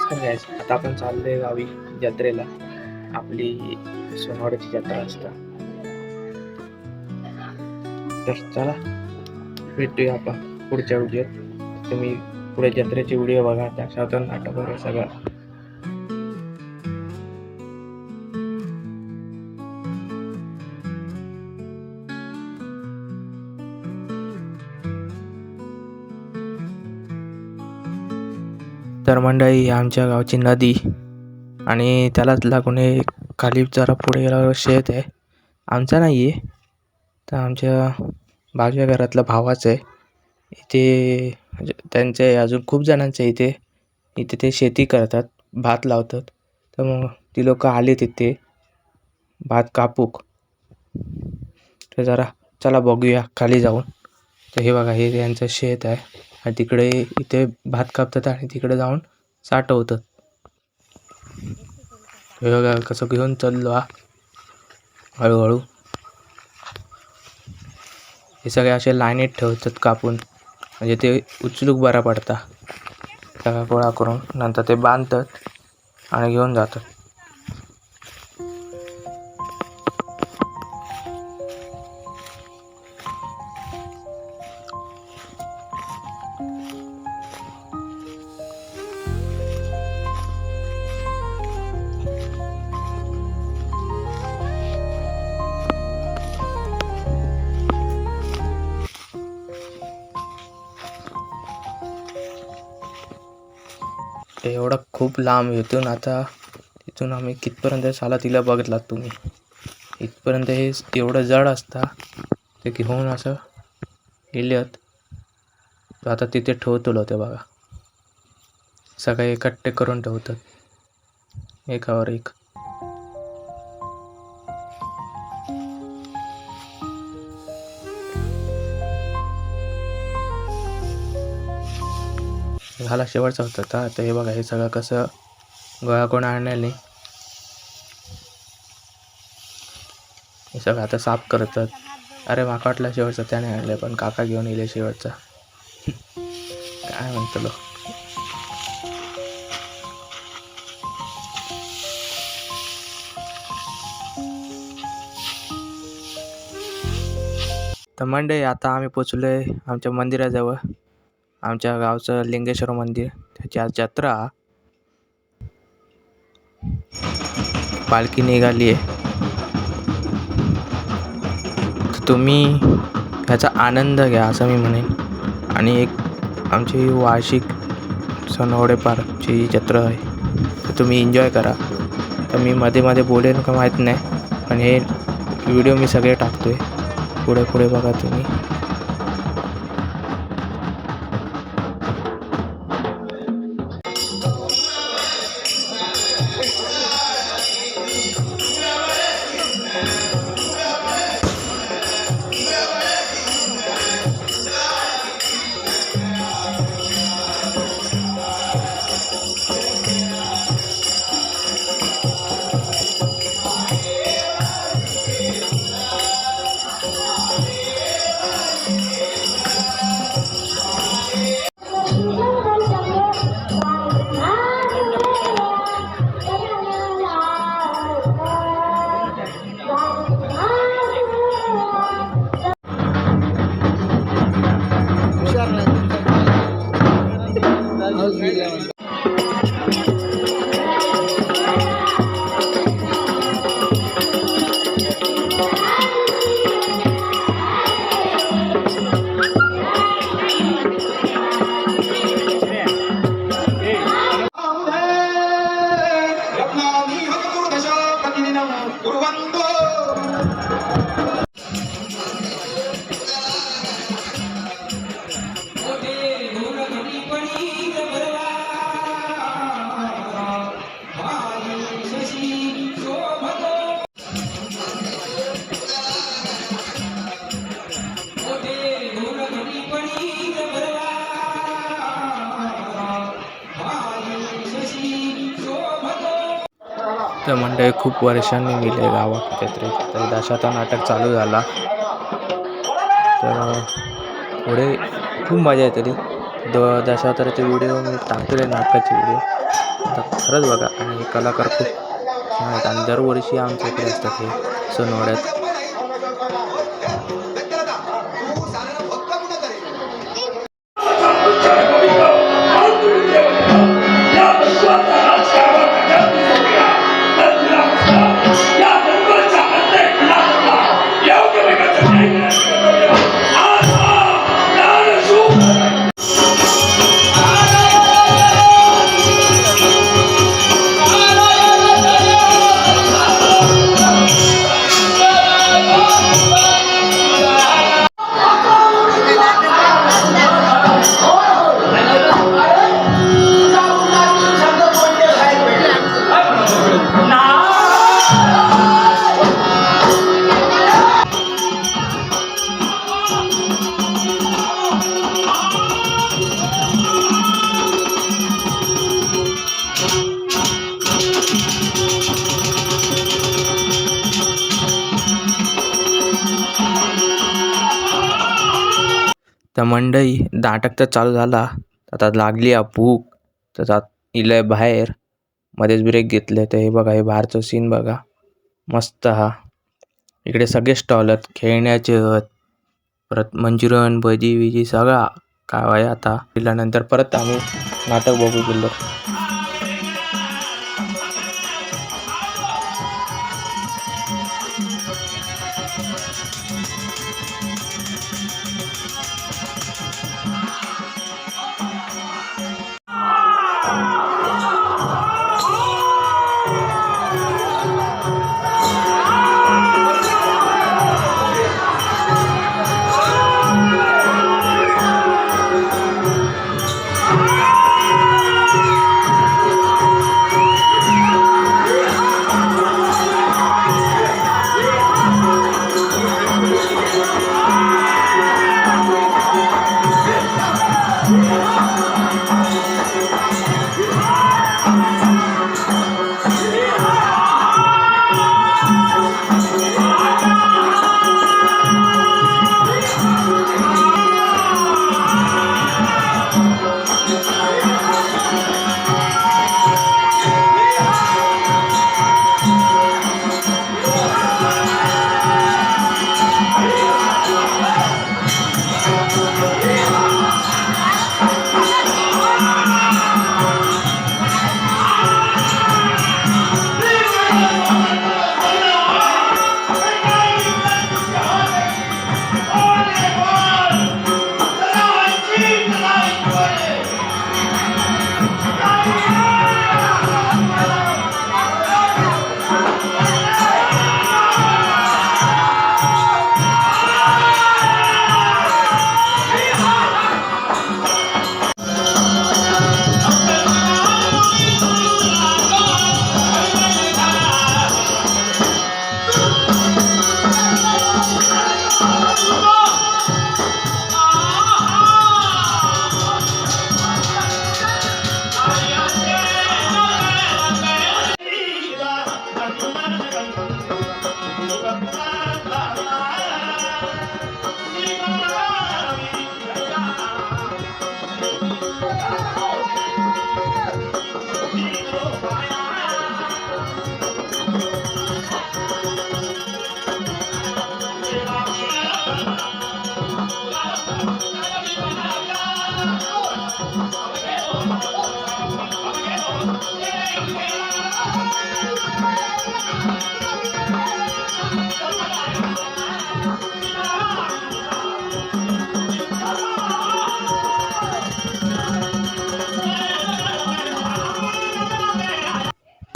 नमस्कार गायस आता आपण चाललोय गावी जत्रेला. आपली सोनवाड्याची जत्रा असता. तर चला भेटूया आपण पुढच्या व्हिडिओत. तुम्ही पुढे जत्रेचे व्हिडिओ बघा. त्याच्यातून नाटक वगैरे सगळं. तर मंडळी ही आमच्या गावची नदी आणि त्यालाच लागून हे खाली जरा पुढे गेल्यावर शेत आहे. आमचं नाही आहे तर आमच्या बाजूच्या घरातला भावाचं आहे. इथे म्हणजे त्यांचे अजून खूप जणांचे इथे इथे ते शेती करतात भात लावतात. तर मग ती लोक आले तिथे भात कापूक. तर जरा चला बघूया खाली जाऊन. तर हे बघा हे त्यांचं शेत आहे. आणि तिकडे इथे भात कापतात आणि तिकडे जाऊन साठवतात. हे बघा कसं घेऊन चाललो हा. हळूहळू. हे सगळे असे लाईनीत ठेवतात कापून. म्हणजे ते उचलूक बरा पडता. सगळा गोळा करून नंतर ते बांधतात आणि घेऊन जातात. एवढा खूप लांब इथून आता तिथून आम्ही कितपर्यंत चाला तिला बघितलात तुम्ही? इथपर्यंत हे एवढं जड असता ते घेऊन असं गेलेत. तर आता तिथे ठेवतो ते बघा. सगळे इकट्ठे करून ठेवतात. एकावर एक. झाला शेवटचा होता आता. आता हे बघा हे सगळं कसं गोळा कोण आणले हे सगळं आता साफ करतात. अरे माका वाटलं शेवटचा त्याने आणलं पण काका घेऊन येईल शेवटचा. काय म्हणतो तर मंडळी आता आम्ही पोचलो आहे आमच्या मंदिराजवळ. आमच्या गावचं लिंगेश्वर मंदिर त्याची आज जत्रा. पालखी निघाली आहे. तर तुम्ही ह्याचा आनंद घ्या असं मी म्हणेन. आणि एक आमची वार्षिक सनवडे पार्कची जत्रा आहे. तर तुम्ही एन्जॉय करा. तर मी मध्ये मध्ये बोलेन का माहीत नाही. पण हे व्हिडिओ मी सगळे टाकतो आहे पुढे पुढे बघा तुम्ही. नाट्य मंडळी खूप वर्षांनी गेले गावात जत्रेत तर दशाचा नाटक चालू झाला. तर पुढे खूप मजा येते ती. द दशावताराचे व्हिडिओ मी टाकलेले नाटकाचे व्हिडिओ आता खरंच बघा आणि कलाकार खूप छान आहेत. आणि दरवर्षी आमच्या इकडे असतात हे सणवाड्यात तर मंडई नाटक तर चालू झाला. आता लागली आ भूक. तर जात इलंय बाहेर. मध्येच ब्रेक घेतले तर हे बघा हे बाहेरचं सीन बघा. मस्त हा. इकडे सगळे स्टॉल आहेत खेळण्याचे आहेत. परत मंचुरियन भजी विजी सगळा. काय आहे आता? दिल्यानंतर परत आम्ही नाटक बघू गेलो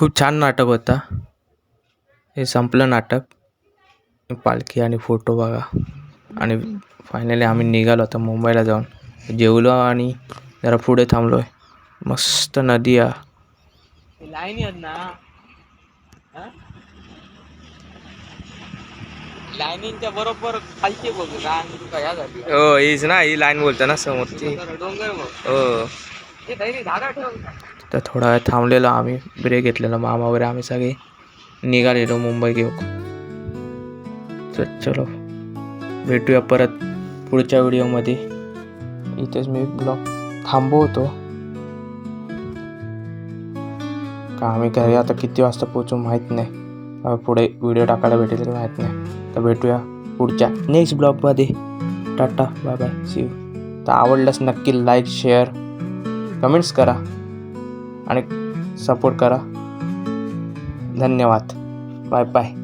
खूप छान नाटक होता. हे संपलं नाटक. पालखी आणि फोटो बघा. आणि फायनली आम्ही निघालो आता मुंबईला जाऊन. जेवलो आणि जरा पुढे थांबलो आहे मस्त नदी आहे. लाईनी आहेत ना? लाईनीच्या बरोबर खालची बघ रान तुका या झाली हो हीच ना ही लाईन बोलतो ना समोरची. डोंगर हो. धागा ठेव. तर थोडा वेळ थांबलेलो आम्ही ब्रेक घेतलेला. मामा वगैरे आम्ही सगळे निघालेलो मुंबई घेऊ तर चलो भेटूया परत पुढच्या व्हिडिओमध्ये. इथेच मी ब्लॉग थांबवतो. का आम्ही घरी आता किती वाजता पोचू माहीत नाही. पुढे व्हिडिओ टाकायला भेटेल की माहीत नाही. तर भेटूया पुढच्या नेक्स्ट ब्लॉगमध्ये टाटा बाय बाय सी तर आवडल्यास नक्की लाईक शेअर कमेंट्स करा. आणि सपोर्ट करा. धन्यवाद. Bye bye